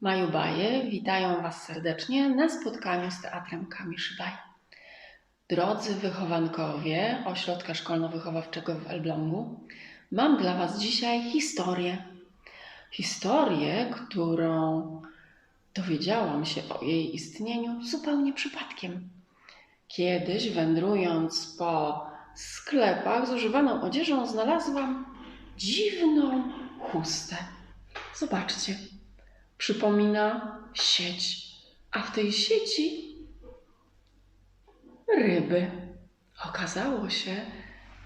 Majubaje witają Was serdecznie na spotkaniu z Teatrem Kamiszybaj. Drodzy wychowankowie Ośrodka Szkolno-Wychowawczego w Elblągu, mam dla Was dzisiaj historię. Historię, którą dowiedziałam się o jej istnieniu zupełnie przypadkiem. Kiedyś wędrując po sklepach z używaną odzieżą znalazłam dziwną chustę. Zobaczcie przypomina sieć, a w tej sieci ryby. Okazało się,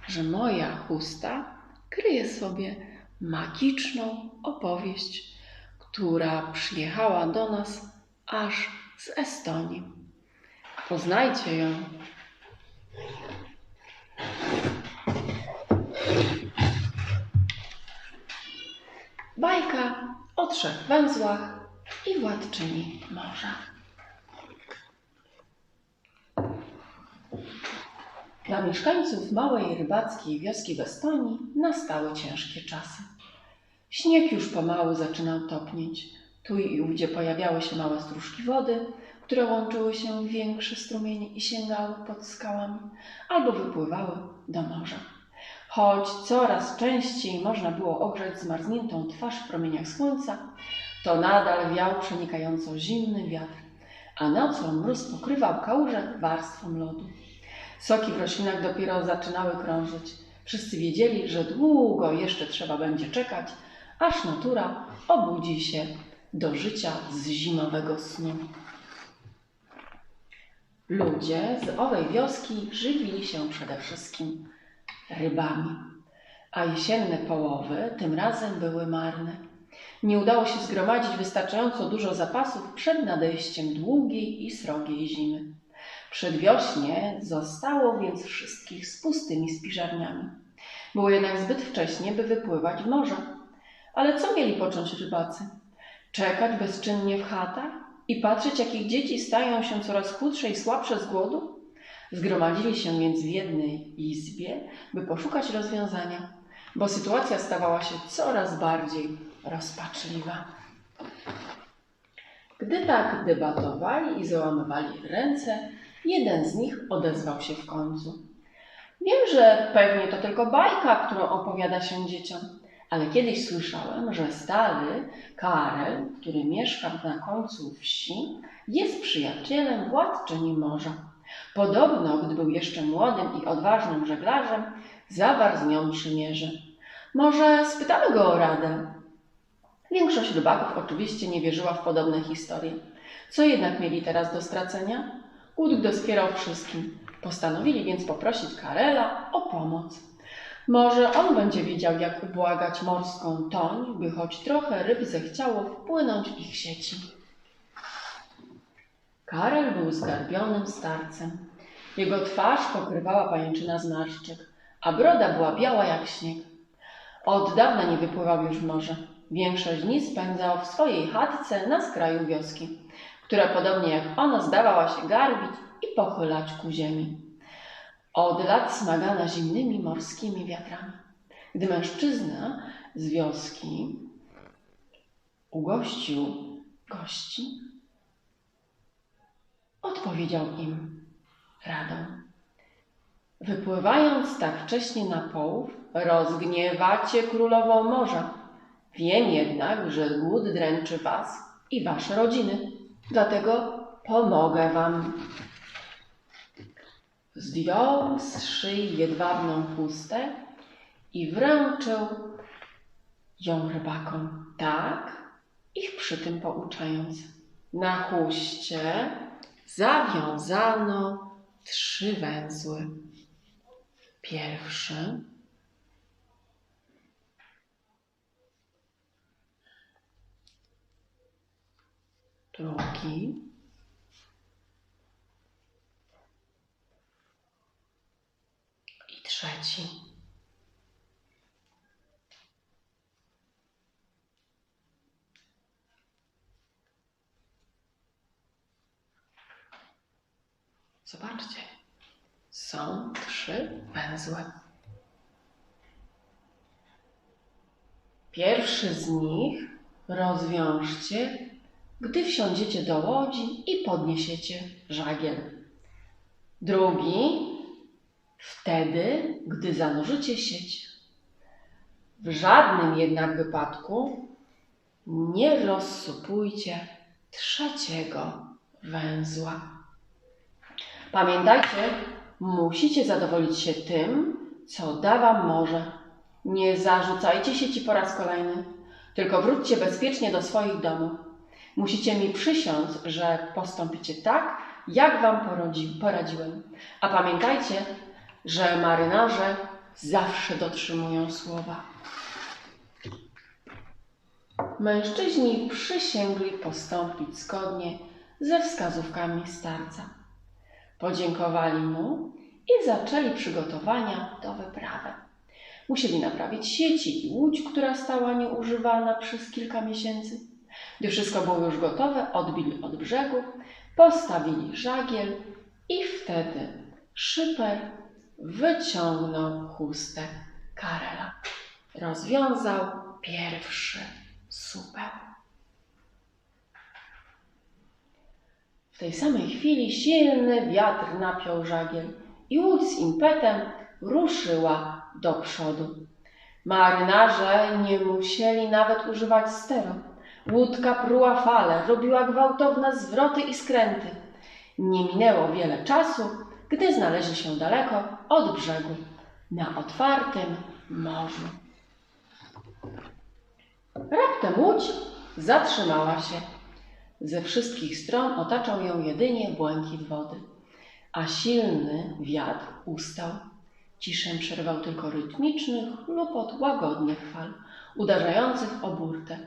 że moja chusta kryje sobie magiczną opowieść, która przyjechała do nas aż z Estonii. Poznajcie ją. Bajka o trzech węzłach i władczyni morza. Dla mieszkańców małej rybackiej wioski w Estonii nastały ciężkie czasy. Śnieg już pomału zaczynał topnieć. Tu i ówdzie pojawiały się małe stróżki wody, które łączyły się w większe strumienie i sięgały pod skałami albo wypływały do morza. Choć coraz częściej można było ogrzać zmarzniętą twarz w promieniach słońca, to nadal wiał przenikająco zimny wiatr, a nocą mróz pokrywał kałuże warstwą lodu. Soki w roślinach dopiero zaczynały krążyć. Wszyscy wiedzieli, że długo jeszcze trzeba będzie czekać, aż natura obudzi się do życia z zimowego snu. Ludzie z owej wioski żywili się przede wszystkim rybami, a jesienne połowy tym razem były marne. Nie udało się zgromadzić wystarczająco dużo zapasów przed nadejściem długiej i srogiej zimy. Przedwiośnie zostało więc wszystkich z pustymi spiżarniami. Było jednak zbyt wcześnie, by wypływać w morze. Ale co mieli począć rybacy? Czekać bezczynnie w chatach i patrzeć, jak ich dzieci stają się coraz chudsze i słabsze z głodu? Zgromadzili się więc w jednej izbie, by poszukać rozwiązania, bo sytuacja stawała się coraz bardziej rozpaczliwa. Gdy tak debatowali i załamywali ręce, jeden z nich odezwał się w końcu. Wiem, że pewnie to tylko bajka, którą opowiada się dzieciom, ale kiedyś słyszałem, że stary Karel, który mieszka na końcu wsi, jest przyjacielem władczyni morza. Podobno, gdy był jeszcze młodym i odważnym żeglarzem, zawarł z nią przymierze. Może spytamy go o radę. Większość rybaków oczywiście nie wierzyła w podobne historie. Co jednak mieli teraz do stracenia? Łódź doskwierał wszystkim. Postanowili więc poprosić Karela o pomoc. Może on będzie wiedział, jak ubłagać morską toń, by choć trochę ryb zechciało wpłynąć w ich sieci. Karel był zgarbionym starcem. Jego twarz pokrywała pajęczyna zmarszczek, a broda była biała jak śnieg. Od dawna nie wypływał już w morze. Większość dni spędzał w swojej chatce na skraju wioski, która podobnie jak ono zdawała się garbić i pochylać ku ziemi. Od lat smagana zimnymi morskimi wiatrami. Gdy mężczyzna z wioski ugościł gości, odpowiedział im radą. Wypływając tak wcześnie na połów, rozgniewacie królową morza. Wiem jednak, że głód dręczy was i wasze rodziny, dlatego pomogę wam. Zdjął z szyi jedwabną chustę i wręczył ją rybakom, tak, ich przy tym pouczając. Na chuście zawiązano trzy węzły. Pierwszy drugi i trzeci. Zobaczcie, są trzy węzły. Pierwszy z nich rozwiążcie gdy wsiądziecie do łodzi i podniesiecie żagiel. Drugi wtedy, gdy zanurzycie sieć. W żadnym jednak wypadku nie rozsupujcie trzeciego węzła. Pamiętajcie, musicie zadowolić się tym, co da wam morze. Nie zarzucajcie sieci po raz kolejny, tylko wróćcie bezpiecznie do swoich domów. Musicie mi przysiąc, że postąpicie tak, jak wam porodzi, poradziłem. A pamiętajcie, że marynarze zawsze dotrzymują słowa. Mężczyźni przysięgli postąpić zgodnie ze wskazówkami starca. Podziękowali mu i zaczęli przygotowania do wyprawy. Musieli naprawić sieci i łódź, która stała nieużywana przez kilka miesięcy. Gdy wszystko było już gotowe, odbili od brzegu, postawili żagiel i wtedy szyper wyciągnął chustę Karela. Rozwiązał pierwszy supeł. W tej samej chwili silny wiatr napiął żagiel i łódź z impetem ruszyła do przodu. Marynarze nie musieli nawet używać stero. Łódka pruła fale, robiła gwałtowne zwroty i skręty. Nie minęło wiele czasu, gdy znaleźli się daleko od brzegu, na otwartym morzu. Raptem łódź zatrzymała się. Ze wszystkich stron otaczał ją jedynie błękit wody, a silny wiatr ustał. Ciszę przerwał tylko rytmiczny chlupot łagodnych fal, uderzających o burtę.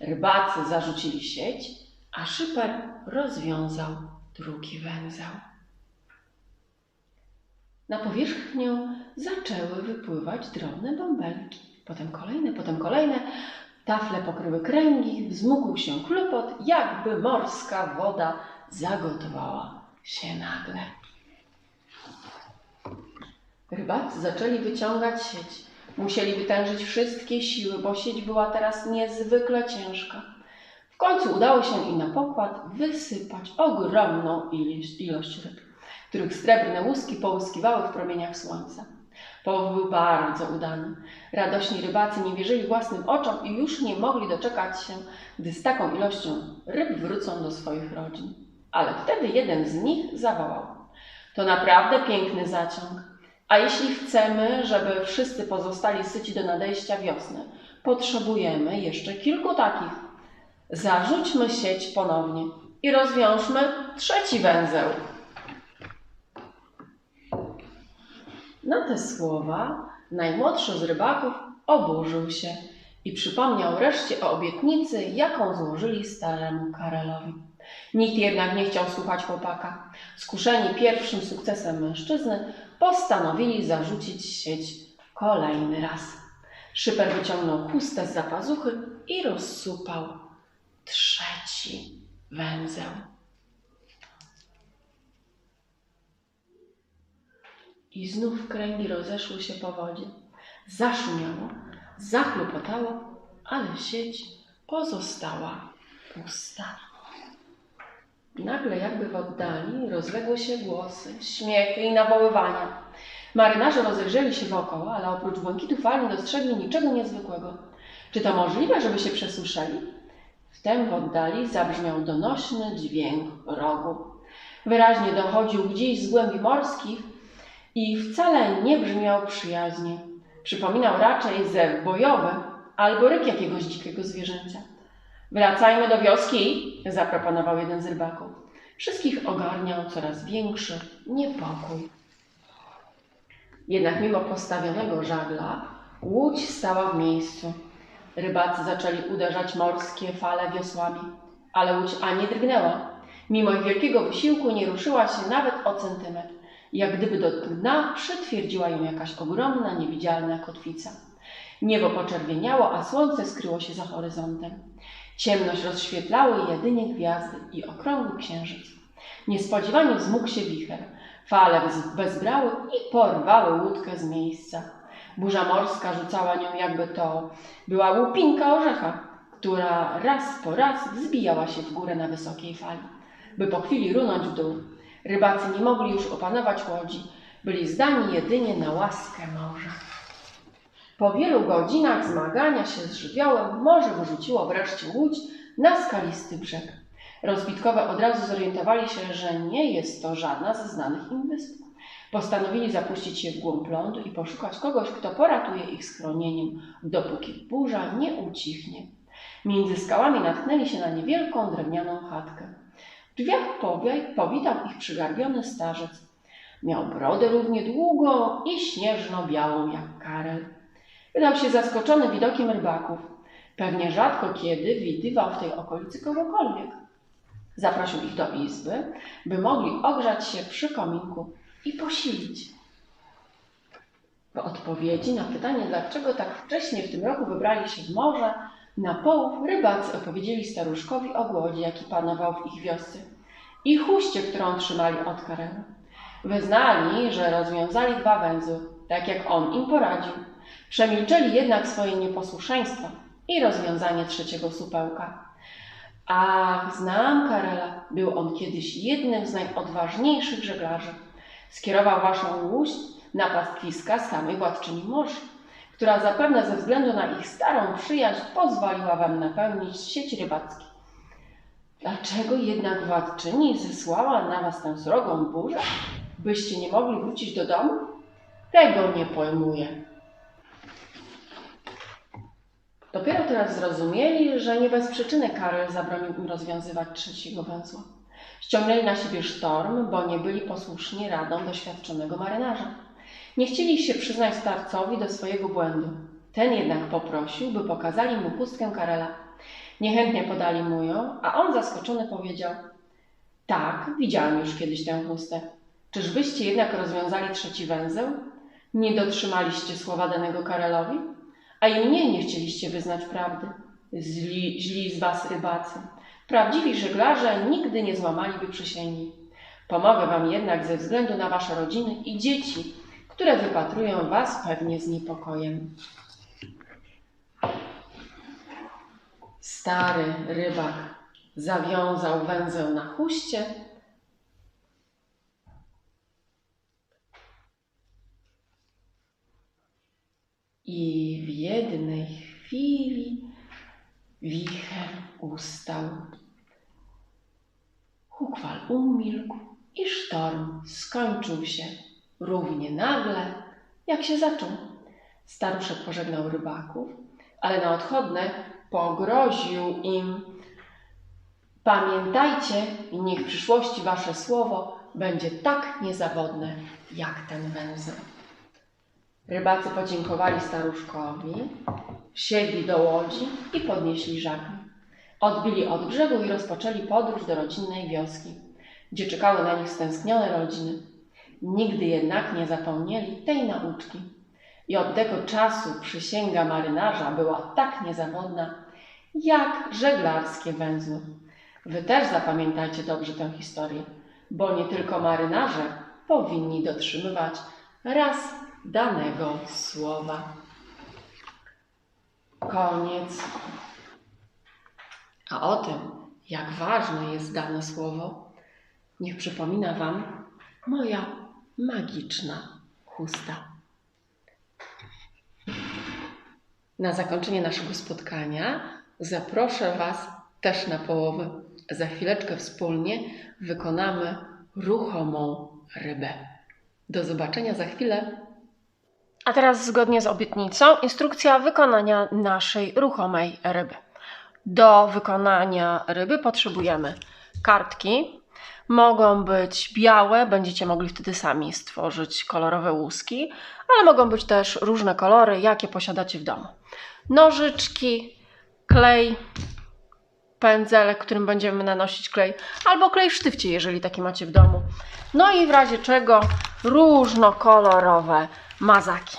Rybacy zarzucili sieć, a szyper rozwiązał drugi węzeł. Na powierzchnię zaczęły wypływać drobne bąbelki, potem kolejne, potem kolejne. Tafle pokryły kręgi, wzmógł się chlupot, jakby morska woda zagotowała się nagle. Rybacy zaczęli wyciągać sieć. Musieli wytężyć wszystkie siły, bo sieć była teraz niezwykle ciężka. W końcu udało się im na pokład wysypać ogromną ilość ryb, których srebrne łuski połyskiwały w promieniach słońca. Połów był bardzo udany. Radośni rybacy nie wierzyli własnym oczom i już nie mogli doczekać się, gdy z taką ilością ryb wrócą do swoich rodzin. Ale wtedy jeden z nich zawołał. To naprawdę piękny zaciąg. A jeśli chcemy, żeby wszyscy pozostali syci do nadejścia wiosny, potrzebujemy jeszcze kilku takich. Zarzućmy sieć ponownie i rozwiążmy trzeci węzeł. Na te słowa najmłodszy z rybaków oburzył się i przypomniał reszcie o obietnicy, jaką złożyli staremu Karelowi. Nikt jednak nie chciał słuchać chłopaka. Skuszeni pierwszym sukcesem mężczyzny, postanowili zarzucić sieć kolejny raz. Szyper wyciągnął chustę z zapazuchy i rozsupał trzeci węzeł. I znów kręgi rozeszły się po wodzie. Zaszumiało, zachlupotało, ale sieć pozostała pusta. Nagle jakby w oddali rozległy się głosy, śmiechy i nawoływania. Marynarze rozejrzeli się wokoło, ale oprócz błękitu fal nie dostrzegli niczego niezwykłego. Czy to możliwe, żeby się przesłyszeli? Wtem w oddali zabrzmiał donośny dźwięk rogu. Wyraźnie dochodził gdzieś z głębi morskich i wcale nie brzmiał przyjaźnie. Przypominał raczej zew bojowy albo ryk jakiegoś dzikiego zwierzęcia. Wracajmy do wioski, zaproponował jeden z rybaków. Wszystkich ogarniał coraz większy niepokój. Jednak mimo postawionego żagla, łódź stała w miejscu. Rybacy zaczęli uderzać morskie fale wiosłami, ale łódź ani drgnęła. Mimo ich wielkiego wysiłku nie ruszyła się nawet o centymetr, jak gdyby do dna przytwierdziła ją jakaś ogromna, niewidzialna kotwica. Niebo poczerwieniało, a słońce skryło się za horyzontem. Ciemność rozświetlały jedynie gwiazdy i okrągły księżyc. Niespodziewanie wzmógł się wicher. Fale wezbrały i porwały łódkę z miejsca. Burza morska rzucała nią jakby to była łupinka orzecha. która raz po raz wzbijała się w górę na wysokiej fali, by po chwili runąć w dół. Rybacy nie mogli już opanować łodzi, byli zdani jedynie na łaskę morza. Po wielu godzinach zmagania się z żywiołem morze wyrzuciło wreszcie łódź na skalisty brzeg. Rozbitkowe od razu zorientowali się, że nie jest to żadna ze znanych im wysp. Postanowili zapuścić się w głąb lądu i poszukać kogoś, kto poratuje ich schronieniem, dopóki burza nie ucichnie. Między skałami natknęli się na niewielką drewnianą chatkę. Drzwiach powitał ich przygarbiony starzec. Miał brodę równie długą i śnieżno-białą jak Karel. Wydał się zaskoczony widokiem rybaków. Pewnie rzadko kiedy widywał w tej okolicy kogokolwiek. Zaprosił ich do izby, by mogli ogrzać się przy kominku i posilić. W odpowiedzi na pytanie, dlaczego tak wcześnie w tym roku wybrali się w morze, na połów rybacy opowiedzieli staruszkowi o głodzie, jaki panował w ich wiosce i chuście, którą trzymali od Karela. Wyznali, że rozwiązali dwa węzły, tak jak on im poradził. Przemilczeli jednak swoje nieposłuszeństwo i rozwiązanie trzeciego supełka. Ach, znam Karela. Był on kiedyś jednym z najodważniejszych żeglarzy. Skierował waszą łódź na pastwiska samej władczyni morza, która zapewne ze względu na ich starą przyjaźń pozwoliła wam napełnić sieć rybackie. Dlaczego jednak władczyni zesłała na was tę srogą burzę, byście nie mogli wrócić do domu? Tego nie pojmuję. Dopiero teraz zrozumieli, że nie bez przyczyny Karel zabronił im rozwiązywać trzeciego węzła. Ściągnęli na siebie sztorm, bo nie byli posłuszni radom doświadczonego marynarza. Nie chcieli się przyznać starcowi do swojego błędu. Ten jednak poprosił, by pokazali mu chustkę Karela. Niechętnie podali mu ją, a on zaskoczony powiedział: Tak, widziałem już kiedyś tę chustę. Czyżbyście jednak rozwiązali trzeci węzeł? Nie dotrzymaliście słowa danego Karelowi? A i mnie nie chcieliście wyznać prawdy. Zli, źli z was rybacy. Prawdziwi żeglarze nigdy nie złamaliby przysięgi. Pomogę wam jednak ze względu na wasze rodziny i dzieci, które wypatrują was pewnie z niepokojem. Stary rybak zawiązał węzeł na chuście i w jednej chwili wicher ustał. Hukwal umilkł i sztorm skończył się równie nagle, jak się zaczął. Staruszek pożegnał rybaków, ale na odchodne pogroził im: Pamiętajcie, niech w przyszłości wasze słowo będzie tak niezawodne jak ten węzeł. Rybacy podziękowali staruszkowi, wsiedli do łodzi i podnieśli żagle. Odbili od brzegu i rozpoczęli podróż do rodzinnej wioski, gdzie czekały na nich stęsknione rodziny. Nigdy jednak nie zapomnieli tej nauczki. I od tego czasu przysięga marynarza była tak niezawodna, jak żeglarskie węzły. Wy też zapamiętajcie dobrze tę historię, bo nie tylko marynarze powinni dotrzymywać raz danego słowa. Koniec. A o tym, jak ważne jest dane słowo, niech przypomina Wam moja magiczna chusta. Na zakończenie naszego spotkania zaproszę Was też na połowę. Za chwileczkę wspólnie wykonamy ruchomą rybę. Do zobaczenia za chwilę. A teraz zgodnie z obietnicą instrukcja wykonania naszej ruchomej ryby. Do wykonania ryby potrzebujemy kartki. Mogą być białe, będziecie mogli wtedy sami stworzyć kolorowe łuski, ale mogą być też różne kolory, jakie posiadacie w domu. Nożyczki, klej, pędzelek, którym będziemy nanosić klej, albo klej w sztywcie, jeżeli taki macie w domu. No i w razie czego różnokolorowe mazaki.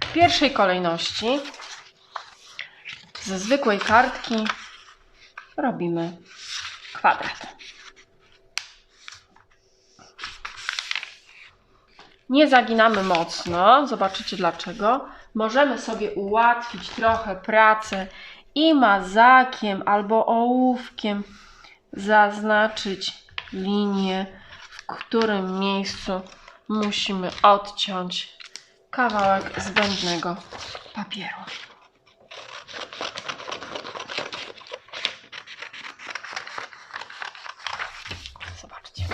W pierwszej kolejności ze zwykłej kartki robimy kwadrat. Nie zaginamy mocno, zobaczycie dlaczego. Możemy sobie ułatwić trochę pracę i mazakiem albo ołówkiem zaznaczyć linię, w którym miejscu musimy odciąć kawałek zbędnego papieru. Zobaczcie.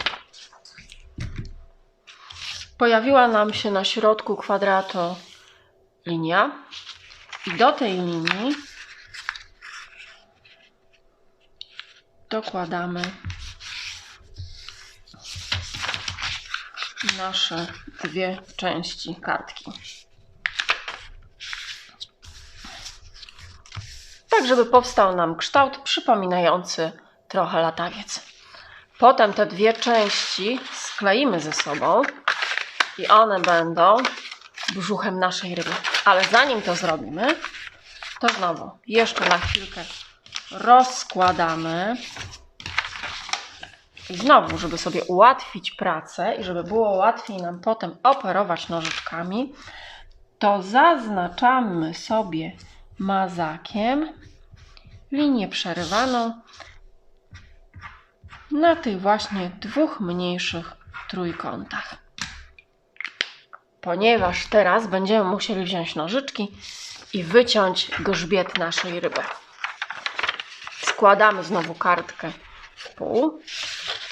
Pojawiła nam się na środku kwadratu linia i do tej linii dokładamy nasze dwie części kartki. Tak, żeby powstał nam kształt przypominający trochę latawiec. Potem te dwie części skleimy ze sobą i one będą brzuchem naszej ryby. Ale zanim to zrobimy, to znowu jeszcze na chwilkę rozkładamy. I znowu, żeby sobie ułatwić pracę i żeby było łatwiej nam potem operować nożyczkami, to zaznaczamy sobie mazakiem linię przerywaną na tych właśnie dwóch mniejszych trójkątach. Ponieważ teraz będziemy musieli wziąć nożyczki i wyciąć grzbiet naszej ryby. Składamy znowu kartkę w pół,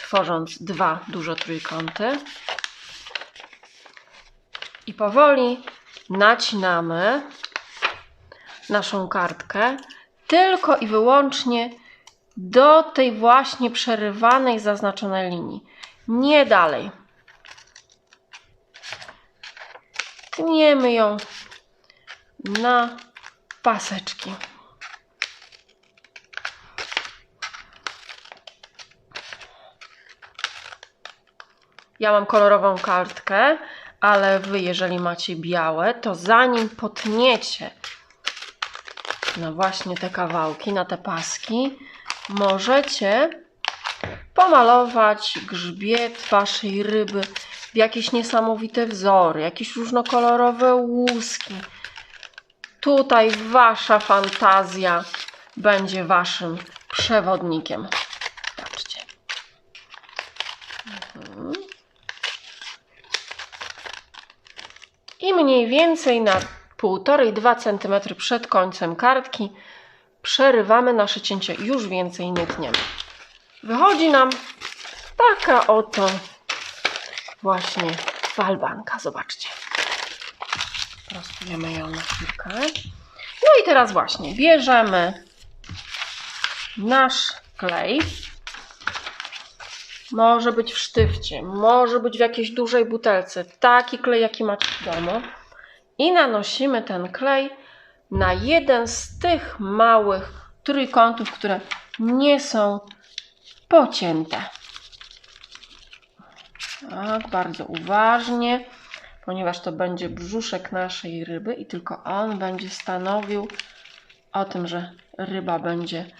tworząc dwa duże trójkąty. I powoli nacinamy naszą kartkę tylko i wyłącznie do tej właśnie przerywanej, zaznaczonej linii. Nie dalej. Tniemy ją na paseczki. Ja mam kolorową kartkę, ale wy, jeżeli macie białe, to zanim potniecie na właśnie te kawałki, na te paski, możecie pomalować grzbiet waszej ryby jakieś niesamowite wzory, jakieś różnokolorowe łuski. Tutaj wasza fantazja będzie waszym przewodnikiem. Patrzcie. Mhm. I mniej więcej na 1,5-2 cm przed końcem kartki przerywamy nasze cięcie. Już więcej nie tniemy. Wychodzi nam taka oto właśnie falbanka. Zobaczcie. Prostujemy ją na chwilkę. No i teraz właśnie bierzemy nasz klej. Może być w sztywcie, może być w jakiejś dużej butelce. Taki klej, jaki macie w domu. I nanosimy ten klej na jeden z tych małych trójkątów, które nie są pocięte. Tak, bardzo uważnie, ponieważ to będzie brzuszek naszej ryby i tylko on będzie stanowił o tym, że ryba będzie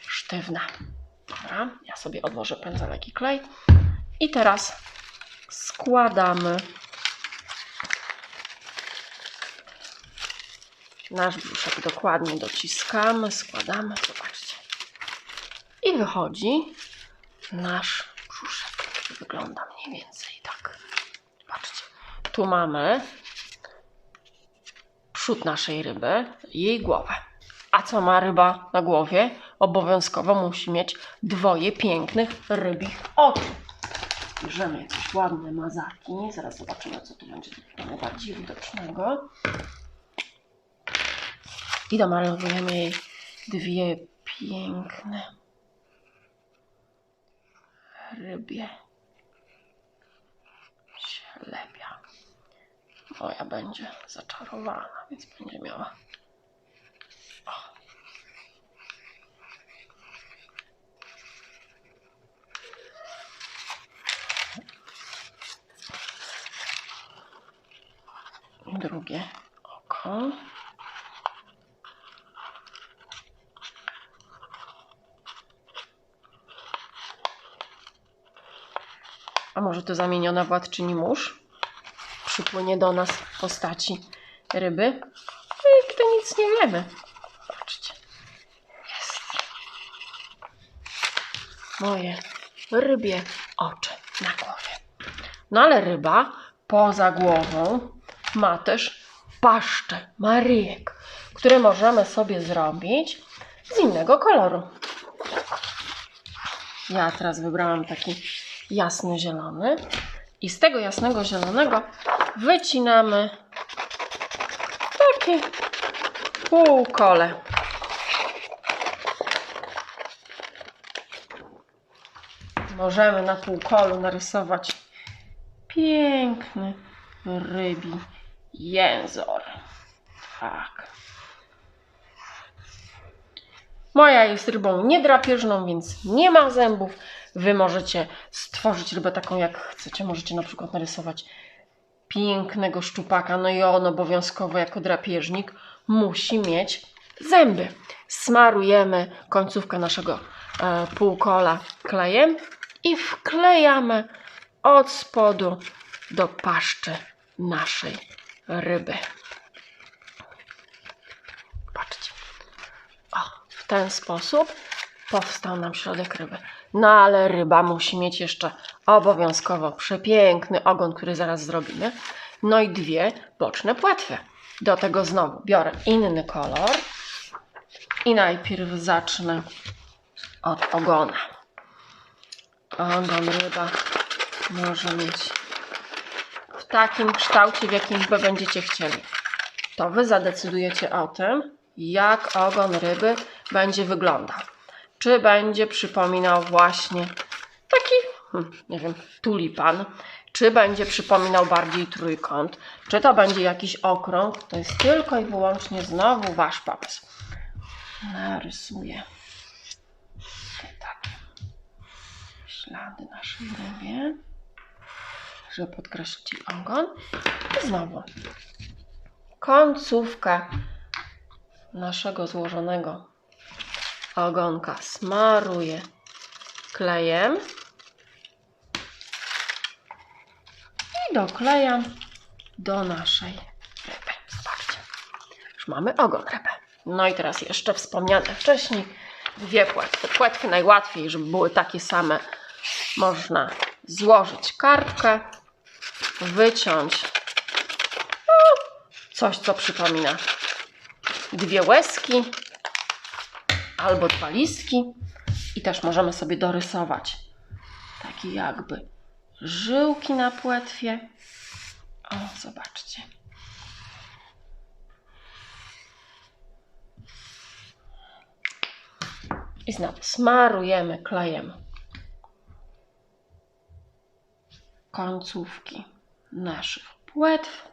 sztywna. Dobra, ja sobie odłożę pędzelek i klej. I teraz składamy nasz brzuszek. Dokładnie dociskamy, składamy. Zobaczcie. I wychodzi nasz brzuszek. Wygląda mniej więcej tak. Patrzcie. Tu mamy przód naszej ryby, jej głowę. A co ma ryba na głowie? Obowiązkowo musi mieć dwoje pięknych rybich oczu. Bierzemy jakieś ładne mazaki. Zaraz zobaczymy, co tu będzie najbardziej widocznego. I domalowujemy jej dwie piękne rybie ślepia. Moja będzie zaczarowana, więc będzie miała. O. Drugie oko. A może to zamieniona władczyni mórz? Przypłynie do nas w postaci ryby? No i to nic nie wiemy. Patrzcie. Jest. Moje rybie oczy na głowie. No ale ryba poza głową ma też paszczę, maryjek, które możemy sobie zrobić z innego koloru. Ja teraz wybrałam taki jasny zielony i z tego jasnego zielonego wycinamy takie półkole. Możemy na półkolu narysować piękny rybi jęzor. Tak. Moja jest rybą niedrapieżną, więc nie ma zębów. Wy możecie stworzyć rybę taką, jak chcecie. Możecie na przykład narysować pięknego szczupaka. No i on obowiązkowo jako drapieżnik musi mieć zęby. Smarujemy końcówkę naszego e, półkola klejem i wklejamy od spodu do paszczy naszej ryby. Patrzcie. O, w ten sposób powstał nam środek ryby. No ale ryba musi mieć jeszcze obowiązkowo przepiękny ogon, który zaraz zrobimy. No i dwie boczne płetwy. Do tego znowu biorę inny kolor i najpierw zacznę od ogona. Ogon ryba może mieć w takim kształcie, w jakim wy będziecie chcieli. To wy zadecydujecie o tym, jak ogon ryby będzie wyglądał. Czy będzie przypominał właśnie taki, hmm, nie wiem, tulipan, czy będzie przypominał bardziej trójkąt, czy to będzie jakiś okrąg, to jest tylko i wyłącznie znowu wasz pomysł. Narysuję takie ślady naszej rybie, żeby podkreślić ogon. I znowu końcówkę naszego złożonego ogonka smaruję klejem i doklejam do naszej ryby. Zobaczcie, już mamy ogon ryby. No i teraz jeszcze wspomniane wcześniej dwie płetwy. Płetwy najłatwiej, żeby były takie same. Można złożyć kartkę, wyciąć no, coś, co przypomina dwie łezki albo dwa listki i też możemy sobie dorysować takie jakby żyłki na płetwie. O, zobaczcie. I znowu smarujemy klejem końcówki naszych płetw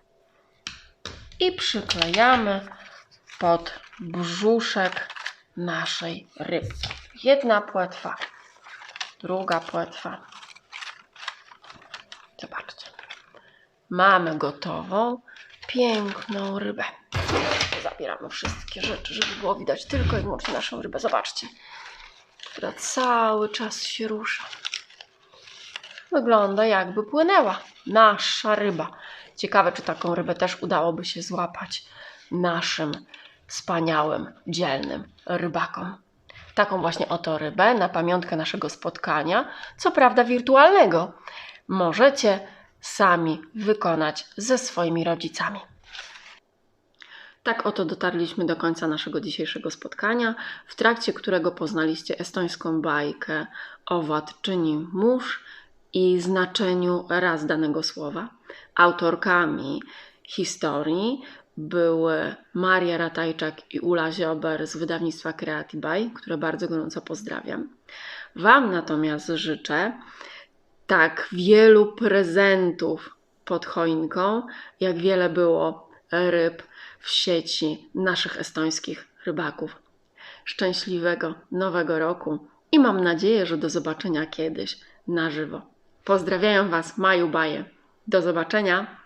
i przyklejamy pod brzuszek naszej rybki. Jedna płetwa, druga płetwa. Zobaczcie. Mamy gotową, piękną rybę. Zabieramy wszystkie rzeczy, żeby było widać tylko i wyłącznie naszą rybę. Zobaczcie, która cały czas się rusza. Wygląda jakby płynęła. Nasza ryba. Ciekawe, czy taką rybę też udałoby się złapać naszym wspaniałym, dzielnym rybakom. Taką właśnie oto rybę na pamiątkę naszego spotkania, co prawda wirtualnego, możecie sami wykonać ze swoimi rodzicami. Tak oto dotarliśmy do końca naszego dzisiejszego spotkania, w trakcie którego poznaliście estońską bajkę o władczyni mórz i znaczeniu raz danego słowa. Autorkami historii były Maria Ratajczak i Ula Ziober z wydawnictwa Creatibaj, które bardzo gorąco pozdrawiam. Wam natomiast życzę tak wielu prezentów pod choinką, jak wiele było ryb w sieci naszych estońskich rybaków. Szczęśliwego nowego roku i mam nadzieję, że do zobaczenia kiedyś na żywo. Pozdrawiam Was, Maju Baje. Do zobaczenia.